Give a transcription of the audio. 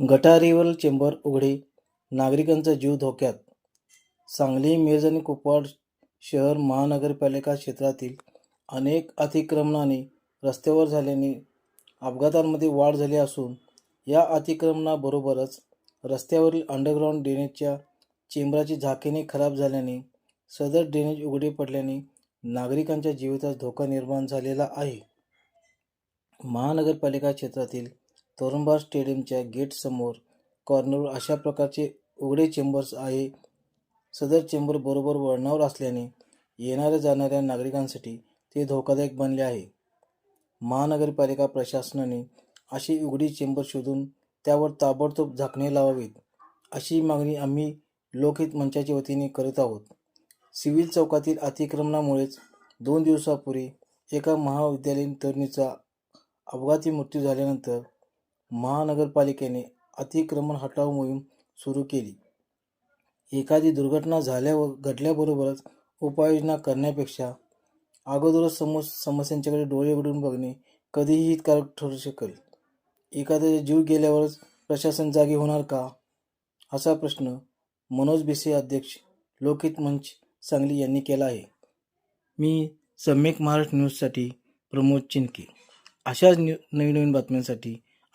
गटारीवरील chamber उघडे. नागरिकांचा जीव धोक्यात. सांगली मिरज आणि कुपवाड शहर महानगरपालिका क्षेत्रातील अनेक अतिक्रमणाने रस्त्यावर झाल्याने अपघातांमध्ये वाढ झाली असून या अतिक्रमणाबरोबरच रस्त्यावरील अंडरग्राऊंड ड्रेनेजच्या चेंबराची झाकीने खराब झाल्याने सदर ड्रेनेज उघडे पडल्याने नागरिकांच्या जीवितास धोका निर्माण झालेला आहे. महानगरपालिका क्षेत्रातील तरुणबार स्टेडियमच्या गेटसमोर कॉर्नरवर अशा प्रकारचे उघडे चेंबर्स आहे. सदर चेंबर बरोबर वळणावर असल्याने येणाऱ्या जाणाऱ्या नागरिकांसाठी ते धोकादायक बनले आहे. महानगरपालिका प्रशासनाने अशी उघडी चेंबर शोधून त्यावर ताबडतोब झाकणे लावावीत अशी मागणी आम्ही लोकहित मंचाच्या वतीने करत आहोत. सिव्हिल चौकातील अतिक्रमणामुळेच दोन दिवसापूर्वी एका महाविद्यालयीन तरुणीचा अपघाती मृत्यू झाल्यानंतर महानगरपालिकेने अतिक्रमण हटाव मोहीम सुरू केली. एखादी दुर्घटना झाल्या व घडल्याबरोबरच उपाययोजना करण्यापेक्षा अगोदरच समोर समस्यांच्याकडे डोळे उघडून बघणे कधीही हितकारक ठरू शकेल. एखाद्याचा जीव गेल्यावरच प्रशासन जागे होणार का? असा प्रश्न मनोज बिसे अध्यक्ष लोकहित मंच सांगली यांनी केला आहे. मी सम्यक महाराष्ट्र न्यूजसाठी प्रमोद चिनके. अशाच न्यू नवीन नवीन बातम्यांसाठी